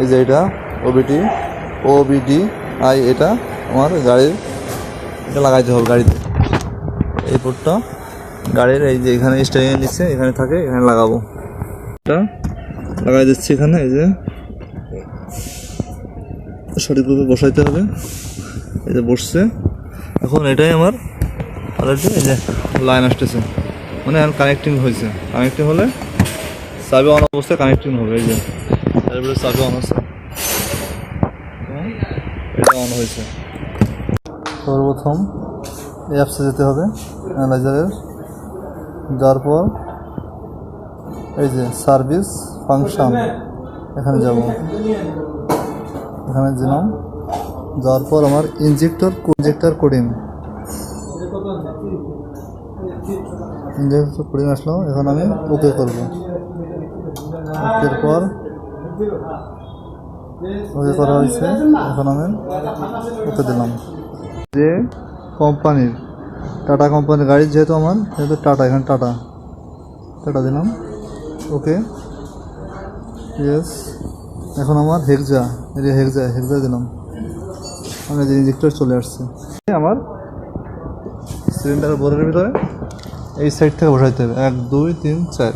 এই যে এটা ওবিটি ওবিডি আই এটা আমার গাড়ির, এটা লাগাইতে হবে গাড়িতে। এই পোর্টটা গাড়ির, এই যে এখানে স্টারিংয়ের নিচে, এখানে থাকে, এখানে লাগাবো। এটা লাগাই দিচ্ছি এখানে, এই যে। সঠিকভাবে বসাইতে হবে। এই যে বসছে। এখন এটাই আমার অলরেডি এই যে লাইন আসতেছে। মানে এখন কানেক্টিং হয়েছে কানেক্টিং হলে চাবি অন অবস্থায় কানেক্টিং হবে, এই যে। তারপরে চাবি অন আছে। এটা অন হয়েছে। সর্বপ্রথম অ্যাপসে যেতে হবে অ্যানালাইজারের যাওয়ার পর এই যে সার্ভিস ফাংশন এখানে যাব। এখানে দিলাম যাওয়ার পর আমার injector injector coding injector coding আসলো এখন আমি ওকে করব। ওকের পর ওকে করা হয়েছে এখন আমি ওকে দিলাম। যে কোম্পানির, টাটা কোম্পানির গাড়ি যেহেতু আমার যেহেতু টাটা, এখানে টাটা। টাটা দিলাম। ওকে। ইয়েস এখন আমার হেক্সা, এই যে হেক্সা হেক্সা দিলাম। আমার যে ইঞ্জেক্টর চলে আসছে। আমার সিলিন্ডার বোরের ভিতরে, এই সাইড থেকে বসাইতে হবে। এক, দুই, তিন, চার।